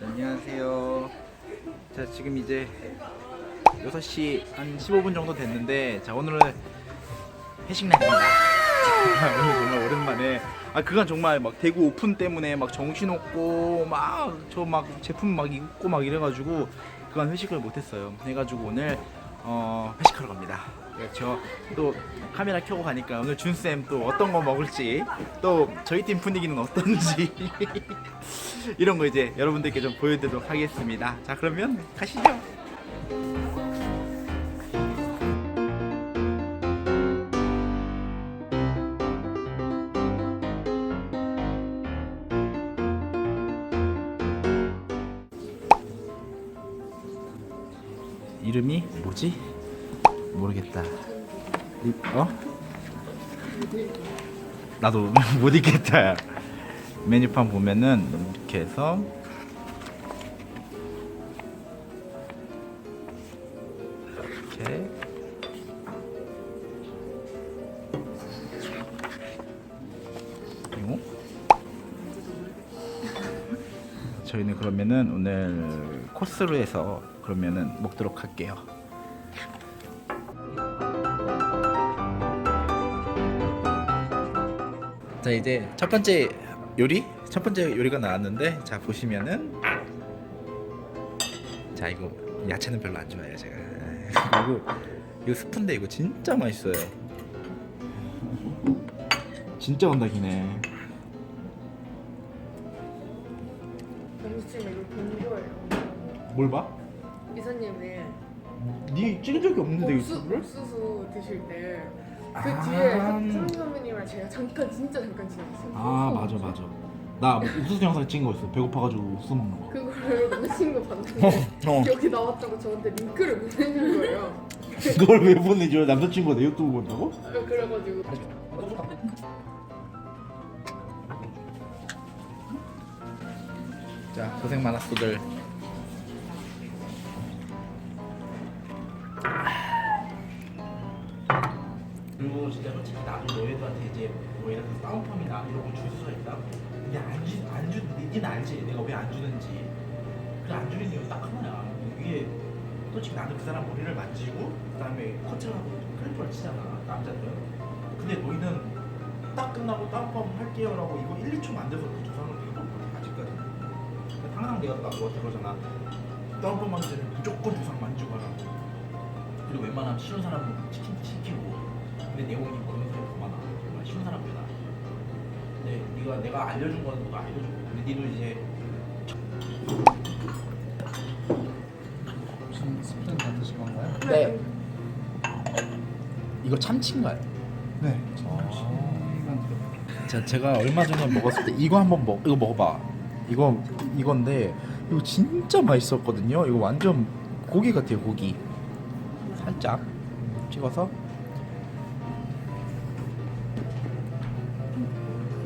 자, 안녕하세요. 자, 지금 이제 6시 한 15분 정도 됐는데, 자, 오늘은 회식 날입니다. 오늘 정말 오랜만에. 아, 그간 정말 막 대구 오픈 때문에 막 정신없고, 막 저 막 제품 막 입고 막 이래가지고, 그간 회식을 못했어요. 해가지고 오늘, 어, 회식하러 갑니다. 저 또 카메라 켜고 가니까 오늘 준쌤 또 어떤 거 먹을지, 또 저희 팀 분위기는 어떤지. 이런 거 이제 여러분들께 좀 보여드리도록 하겠습니다. 자 그러면 가시죠. 이름이 뭐지? 모르겠다. 이- 어? 나도 못 읽겠다. 메뉴판 보면은 이렇게 해서 저희는 그러면은 오늘 코스로 해서 그러면은 먹도록 할게요. 자 이제 첫 번째 요리? 첫 번째 요리가 나왔는데 자 보시면은. 자 이거 야채는 별로 안 좋아해요 제가. 그리고 이거 스프인데 이거 진짜 맛있어요. 진짜 건더기네 점심에 이거 본 거예요. 뭘 봐? 이사님이 니 찍은 적이 없는데 옥수, 유튜브를? 옥수수 드실 때 그 아. 뒤에 선 선배님이랑 제가 잠깐 진짜 잠깐 지났어요. 아 맞아 맞아 나 옥수수 영상 찍은 거 있어 배고파가지고 옥수수 먹는 거 그거를 남자친구 봤는데 어. 여기 나왔다고 저한테 링크를 보내준 거예요. 그걸 왜 보내줘 남자친구가 내 유튜브 본다고? 그래가지고 자 고생 많았어들 그리고 진짜 솔직히 나도 너희들한테 이제 뭐 예를 들어서 다운펌이 나 이런 거줄 수가 있다? 이게 안주안주 니는 알지? 내가 왜 안 주는지. 그안 주는 이유 딱 하나야. 이게 솔직히 나는 그 사람 머리를 만지고 그 다음에 커트하고 클리퍼를 치잖아 남자들은 근데 너희는 딱 끝나고 다운펌 할게요 라고 이거 1, 2초 만져서 내가 딱 너한테 그러잖아 만질 때는 무조건 조상 만지고 하라고 그리고 웬만하면 쉬운 사람은 치킨 시키고 근데 내용이 그런 사람이 더 많아 정말 쉬운 사람보다 근데 네가 내가 알려준 거는 너가 알려준 거야 근데 니도 이제 무슨 스프링 만드신 건가요? 네. 이거 참치인가요? 네. 자, 제가 얼마 전에 먹었을 때 이거 한번 먹 이거 먹어봐. 이거 이건데 이거 진짜 맛있었거든요. 이거 완전 고기 같아요 고기. 살짝 찍어서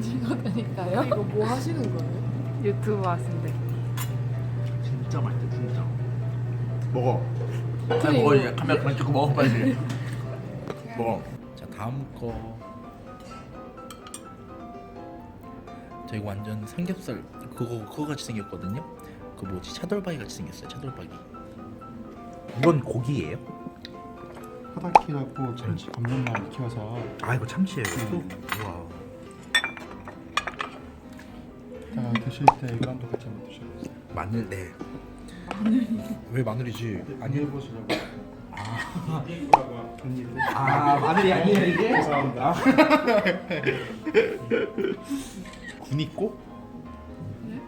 찍어드릴까요? 이거 뭐 하시는 거예요? 유튜브 왔는데 진짜 맛있다 진짜. 먹어. 빨리 먹어 이거. 이제 카메라 그만 찍고 먹어 빨리. 먹어. 자 다음 거. 저 이거 완전 삼겹살 그거 그거 같이 생겼거든요. 그 뭐지 차돌박이 같이 생겼어요 차돌박이. 이건 고기예요? 화다키라고 참치 감정만 익혀서 아 이거 참치예요. 음. 와. 이따가 드실 때 이거랑 똑같이 한번 드셔보세요. 마늘 네. 왜 마늘이지? 아니 해보시려고. 아, 언니 아 마늘이 아니에요 이게? 죄송합니다. 군입고?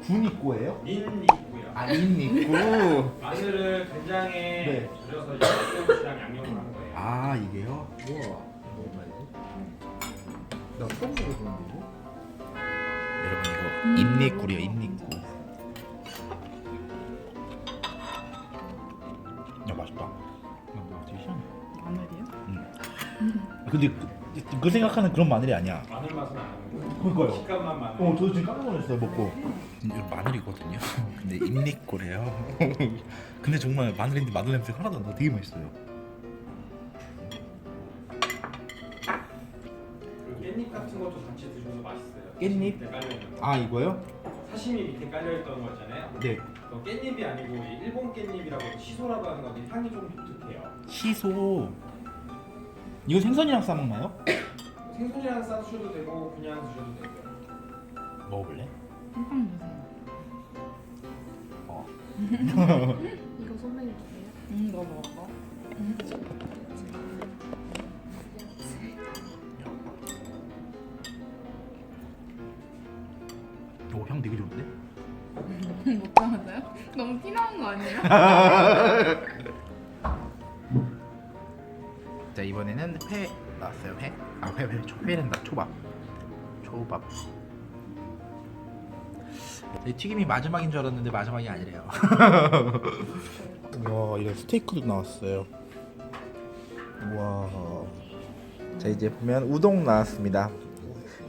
군입고예요? 닌니고요. 아 인입고. 마늘을 간장에 네. 절여서 양념이랑 양념을 한 거예요. 아 이게요? 우와. 먹어봐야지. 나 처음 먹어보는 거고. 여러분 이거 입니꿀이요 입니꿀. 야 맛있다. 야 뭐야 되게 희한해. 마늘이요? 근데 그, 그 생각하는 그런 마늘이 아니야. 그러니까요. 식감만 마늘. 어, 저도 지금 깜짝 놀랐어요 먹고. 이거 마늘이거든요. 근데 입니꼬래요. 근데 정말 마늘인데 마늘 냄새 하나도 안 나. 되게 맛있어요. 그리고 깻잎 같은 것도 같이 드셔도 맛있어요. 깻잎? 네, 깔려 있는 거. 아 이거요? 사시미 밑에 깔려있던 거 있잖아요. 네. 그 깻잎이 아니고 이 일본 깻잎이라고 시소라고 하는 건데 향이 좀 독특해요. 시소. 이거 생선이랑 싸 먹나요? 생선이랑 싸주셔도 되고 그냥 드셔도 되고요. 먹어볼래? 한판 주세요. 어. 이거 선배님 주세요. 음, 너 먹어. 오, 향 되게 좋은데? 못 참았어요? 너무 티나는 거 아니에요? 회 나왔어요 회? 아 회회 회된다. 초밥. 초밥. 이 튀김이 마지막인 줄 알았는데 마지막이 아니래요. 와 이런 스테이크도 나왔어요. 와자 이제 보면 우동 나왔습니다.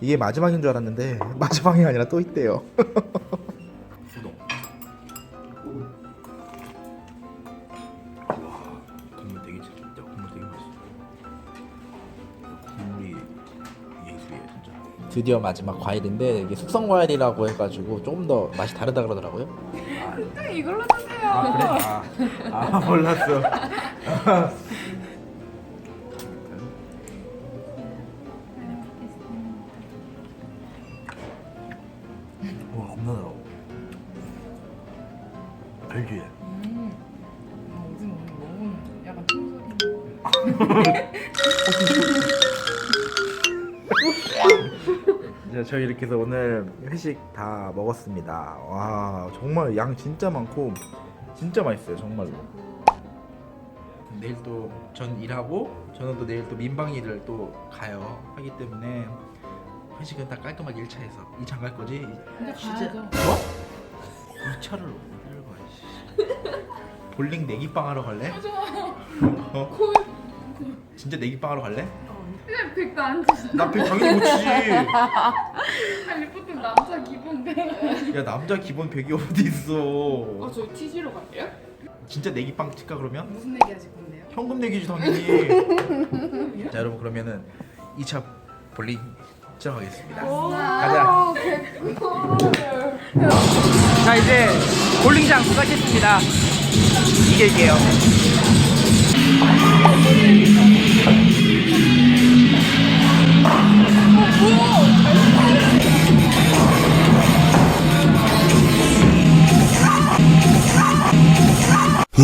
이게 마지막인 줄 알았는데 마지막이 아니라 또 있대요 드디어 마지막 과일인데 이게 숙성 과일이라고 해가지고 조금 더 맛이 다르다 그러더라고요 네, 이걸로 주세요. 아 그래? 아, 아 몰랐어 와 겁나 달아 알지? 음. 아, 오징어 오늘 먹으면 약간 춤소리. 자, 저희 이렇게 해서 오늘 회식 다 먹었습니다. 와, 정말 양 진짜 많고 진짜 맛있어요, 정말로. 내일 또 전 일하고 저는 또 내일 또 민방 일을 또 가요. 하기 때문에 회식은 다 깔끔하게 1차에서 2차 갈 거지? 근데 가야죠. 뭐? 2차를 어디를 가? 씨. 볼링 내기빵 하러 갈래? 어? 진짜 내기빵 하러 갈래? 백도 안 주시나? 나백 당연히 못 치지. 아니 보통 남자 기본데. 야 남자 기본 100이 어디 있어? 어, 저희 티지로 갈게요? 진짜 내기빵 칠까 그러면? 무슨 얘기 하실 건데요? 현금 내기지 당연히. 자 여러분 그러면은 2차 볼링 시작하겠습니다. 가자. 자 이제 볼링장 도착했습니다. 이길게요. 저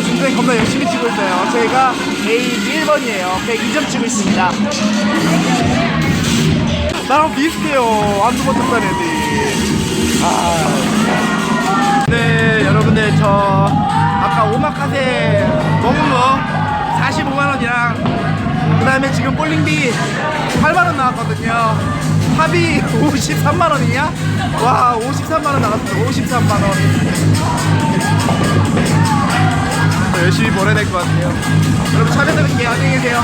중생 겁나 열심히 치고 있어요. 저희가 A 1번이에요. 102점 치고 있습니다. 나랑 비슷해요. 번 쳤던 애들이. 아. 네, 여러분들 저 아까 오마카세 먹은 거 45만 원이랑 그 다음에 지금 볼링비 8만 원 나왔거든요. 합이 53만 원이냐? 와, 53만 원 나갔어. 53만 원. 열심히 보내야 될 것 같아요. 여러분 잘 뵙도록 안녕히 계세요.